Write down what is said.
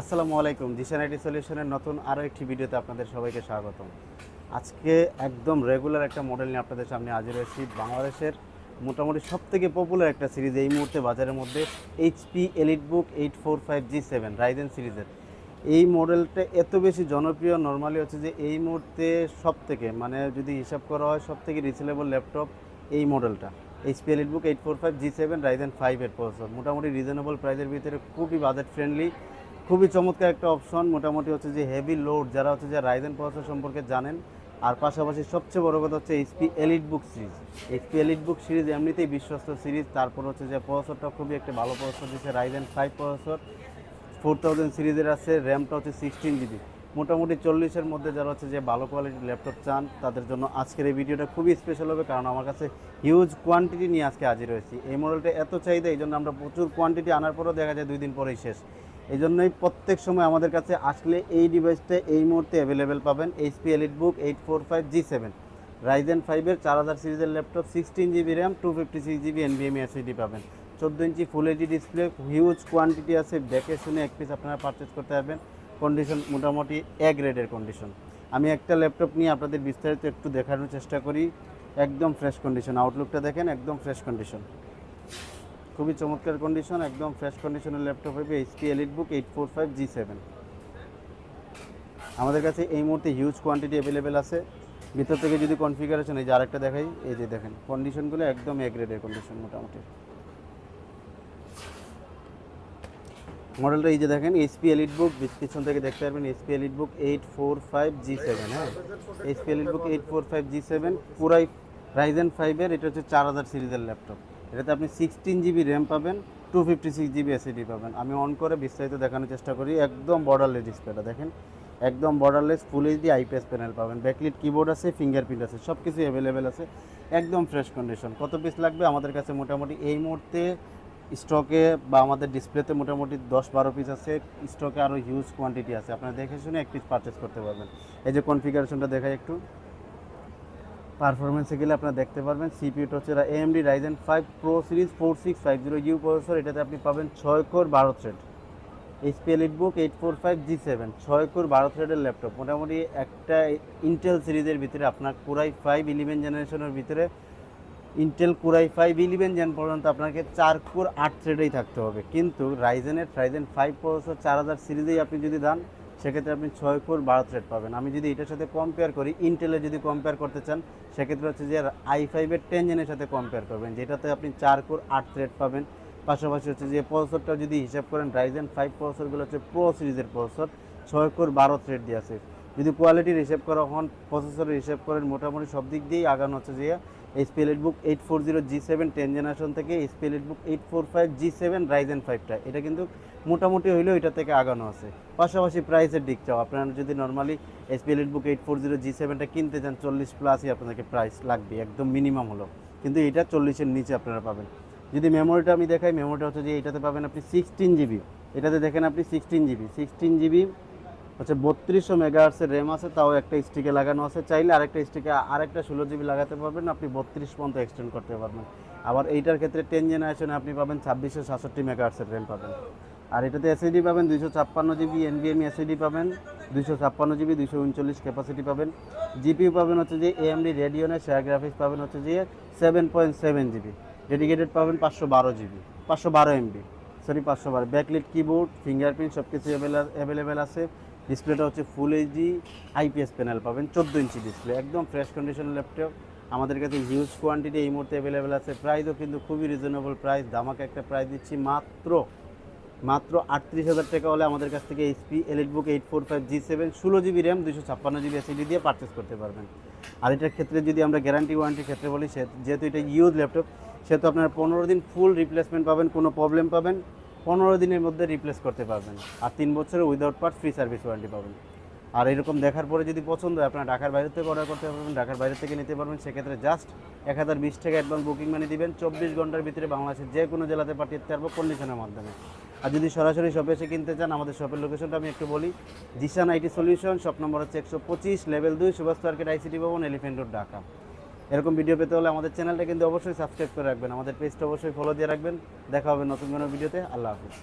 আসসালামু আলাইকুম, জিশান আইটি সলিউশনের নতুন আরও একটি ভিডিওতে আপনাদের সবাইকে স্বাগতম। আজকে একদম রেগুলার একটা মডেল নিয়ে আপনাদের সামনে হাজির হয়েছি। বাংলাদেশের মোটামুটি সব থেকে পপুলার একটা সিরিজ এই মুহূর্তে বাজারের মধ্যে HP elite book eight four five G seven Ryzen সিরিজের। এই মডেলটা এত বেশি জনপ্রিয় নর্মালি হচ্ছে যে এই মুহূর্তে সব থেকে মানে যদি হিসাব করা হয় সব থেকে রিসেলেবল ল্যাপটপ এই মডেলটা HP elite book eight four five G seven Ryzen five এর প্রসেসর মোটামুটি রিজনেবল প্রাইসের ভিতরে খুবই বাজেট ফ্রেন্ডলি খুবই চমৎকার একটা অপশন মোটামুটি হচ্ছে যে হেভি লোড যারা হচ্ছে যে রাইজেন প্রসেসর সম্পর্কে জানেন। আর পাশাপাশি সবচেয়ে বড় কথা হচ্ছে HP elite book series HP elite book series এমনিতেই বিশ্বস্ত সিরিজ তারপর হচ্ছে যে প্রসেসরটা খুবই একটা ভালো প্রসেসর দিচ্ছে Ryzen five processor four thousand সিরিজের আছে র্যামটা হচ্ছে সিক্সটিন জিবি মোটামুটি চল্লিশের মধ্যে যারা হচ্ছে যে ভালো কোয়ালিটির ল্যাপটপ চান, তাদের জন্য আজকের এই ভিডিওটা খুবই স্পেশাল হবে, কারণ আমার কাছে হিউজ কোয়ান্টিটি নিয়ে আজকে হাজির হয়েছি। এই মডেলটা এত চাহিদা এই জন্য আমরা প্রচুর কোয়ান্টিটি আনার পরও দেখা যায় দুই দিন পরেই শেষ। এই জন্যই প্রত্যেক সময় আমাদের কাছে আসলে এই ডিভাইসটা এই মুহূর্তে অ্যাভেলেবেল পাবেন HP elite book eight four five G seven Ryzen ফাইভের চার হাজার সিরিজের laptop sixteen GB RAM two fifty six GB NVMe SSD পাবেন। চোদ্দ ইঞ্চি full HD display huge quantity আছে, দেখে শুনে এক পিস আপনারা পারচেস করতে পারবেন। কন্ডিশন মোটামুটি এ গ্রেডের কন্ডিশন আমি একটা ল্যাপটপ নিয়ে আপনাদের বিস্তারিত একটু দেখানোর চেষ্টা করি। একদম ফ্রেশ কন্ডিশন আউটলুকটা দেখেন, একদম ফ্রেশ কন্ডিশন খুবই চমৎকার কন্ডিশন একদম ফ্রেশ কন্ডিশনের ল্যাপটপ হবে HP elite book eight four five G seven আমাদের কাছে এই মুহূর্তে হিউজ কোয়ান্টিটি অ্যাভেলেবেল আছে। ভিতর থেকে যদি কনফিগারেশন এই যে আরেকটা দেখাই, এই যে দেখেন কন্ডিশনগুলো একদম এ গ্রেডের কন্ডিশন মোটামুটি। মডেলটা এই যে দেখেন এইচপি এলিট বুক পিছন থেকে দেখতে পারবেন HP elite book eight four five G seven হ্যাঁ? HP elite book eight four five G seven পুরাই রাইজেন ফাইভের এটা হচ্ছে চার হাজার সিরিজের ল্যাপটপ এটাতে আপনি সিক্সটিন জিবি র্যাম পাবেন two fifty six GB SSD পাবেন। আমি অন করে বিস্তারিত দেখানোর চেষ্টা করি, একদম বর্ডারলেস ডিসপ্লেটা দেখেন। একদম borderless full HD IPS panel পাবেন। ব্যাকলিট কিবোর্ড আছে ফিঙ্গারপ্রিন্ট আছে সব কিছু অ্যাভেলেবেল আছে। একদম ফ্রেশ কন্ডিশন কত পিস লাগবে? আমাদের কাছে মোটামুটি এই মুহূর্তে স্টকে বা আমাদের ডিসপ্লেতে মোটামুটি দশ বারো পিস আছে। স্টকে আরও হিউজ কোয়ান্টিটি আছে। আপনারা দেখে শুনে এক পিস পারচেস করতে পারবেন। এই যে কনফিগারেশনটা দেখাই একটু। পারফরমেন্সে গেলে আপনারা দেখতে পারবেন সিপিউটা হচ্ছে AMD Ryzen five pro series four six five zero U processor এটাতে আপনি পাবেন ছয় কোর বারো thread HP elite book eight four five G seven ছয় কোর বারো থ্রেডের ল্যাপটপ মোটামুটি একটা ইন্টেল সিরিজের ভিতরে আপনার কুরাই ফাইভ ইলেভেন জেনারেশনের ভিতরে Intel core i five eleven gen পর্যন্ত আপনাকে চার কোর আট থ্রেডেই থাকতে হবে। কিন্তু রাইজেনের রাইজেন ফাইভ প্রসেসর চার হাজার সিরিজেই আপনি যদি দেন সেক্ষেত্রে আপনি ছয় কোর বারো থ্রেড পাবেন। আমি যদি এটার সাথে কম্পেয়ার করি ইন্টেলের যদি কম্পেয়ার করতে চান, সেক্ষেত্রে হচ্ছে যে আই ফাইভের টেন জেনের সাথে কম্পেয়ার করবেন, যেটাতে আপনি চার কোর আট থ্রেড পাবেন। পাশাপাশি হচ্ছে যে প্রসেসরটা যদি হিসাব করেন রাইজেন ফাইভ প্রসেসরগুলো হচ্ছে প্রো সিরিজের প্রসেসর ছয় কোর বারো থ্রেড দিয়ে আছে। যদি কোয়ালিটির হিসেব করা হন প্রসেসরের হিসেব করেন, মোটামুটি সব দিক দিয়েই আগানো হচ্ছে যে elite book eight four zero G seven ten generation থেকে elite book eight four five G seven Ryzen ফাইভটা এটা কিন্তু মোটামুটি হইলেও এটা থেকে আগানো আছে। পাশাপাশি প্রাইসের দিকটাও আপনারা যদি normally elite book eight four zero G সেভেনটা কিনতে চান, চল্লিশ প্লাসই আপনাদেরকে প্রাইস লাগবে, একদম মিনিমাম হলো। কিন্তু এটা চল্লিশের নিচে আপনারা পাবেন। যদি মেমোরিটা আমি দেখাই মেমোরিটা হচ্ছে যে এটাতে পাবেন আপনি সিক্সটিন জিবি এটাতে দেখেন আপনি সিক্সটিন জিবি সিক্সটিন জিবি হচ্ছে বত্রিশশো মেগাহার্সের র্যাম আছে, তাও একটা স্টিকে লাগানো আছে। চাইলে আরেকটা স্টিকে আরেকটা ষোলো জিবি লাগাতে পারবেন, আপনি বত্রিশ পর্যন্ত এক্সটেন্ড করতে পারবেন। আবার এইটার ক্ষেত্রে টেন জেনারেশনে আপনি পাবেন ছাব্বিশশো সাতষট্টি মেগাহার্সের র্যাম পাবেন। আর এটাতে এসএডি পাবেন দুইশো ছাপ্পান্ন জিবি এনবিএমই এসএডি পাবেন, দুইশো ছাপ্পান্ন জিবি দুইশো উনচল্লিশ ক্যাপাসিটি পাবেন। জিপিউ পাবেন হচ্ছে যে এএমডি রেডিওনের শেয়ার গ্রাফিক্স পাবেন হচ্ছে যে seven point seven GB dedicated পাবেন পাঁচশো বারো জিবি পাঁচশো বারো এমবি সরি পাঁচশো বারো। ব্যাকলিট কিবোর্ড ফিঙ্গারপ্রিন্ট সব কিছু অ্যাভেলেবেল আছে। ডিসপ্লেটা হচ্ছে ফুল এইচডি আইপিএস প্যানেল পাবেন, চোদ্দ ইঞ্চি ডিসপ্লে একদম ফ্রেশ কন্ডিশন ল্যাপটপ আমাদের কাছে হিউজ কোয়ান্টিটি এই মুহূর্তে অ্যাভেলেবেল আছে। প্রাইসও কিন্তু খুবই রিজনেবল প্রাইস দামাকে একটা প্রাইস দিচ্ছি মাত্র মাত্র আটত্রিশ হাজার টাকা হলে আমাদের কাছ থেকে HP elite book eight four five G seven ষোলো জিবি র্যাম দুশো ছাপ্পান্ন জিবি এসিডি দিয়ে পারচেস করতে পারবেন। আর এটার ক্ষেত্রে যদি আমরা গ্যারান্টি ওয়ারেন্টির ক্ষেত্রে বলি, সে যেহেতু এটা ইউজ ল্যাপটপ সেহেতু আপনার পনেরো দিন ফুল রিপ্লেসমেন্ট পাবেন, কোনো প্রবলেম পাবেন। পনেরো দিনের মধ্যে রিপ্লেস করতে পারবেন। আর তিন বছরের without part free service warranty পাবেন। আর এরকম দেখার পরে যদি পছন্দ হয়, আপনারা ঢাকার বাইরে থেকে অর্ডার করতে পারবেন, ঢাকার বাইরে থেকে নিতে পারবেন। সেক্ষেত্রে জাস্ট এক হাজার বিশ টাকা অ্যাডভান্স বুকিং মানি দিবেন। চব্বিশ ঘণ্টার ভিতরে বাংলাদেশের যে কোনো জেলাতে পাঠিয়ে দিতে পারব কন্ডিশনের মাধ্যমে। আর যদি সরাসরি শপে এসে কিনতে চান, আমাদের শপের লোকেশনটা আমি একটু বলি। Jisan IT solution shop number হচ্ছে একশো পঁচিশ লেভেল দুই, সুভাষ মার্কেট আইসিটি ভবন এলিফেন্ট রোড ঢাকা। এরকম ভিডিও পেতে হলে আমাদের চ্যানেলটা কিন্তু অবশ্যই সাবস্ক্রাইব করে রাখবেন। আমাদের পেজটা অবশ্যই ফলো দিয়ে রাখবেন। দেখা হবে নতুন কোনো ভিডিওতে আল্লাহ হাফিজ।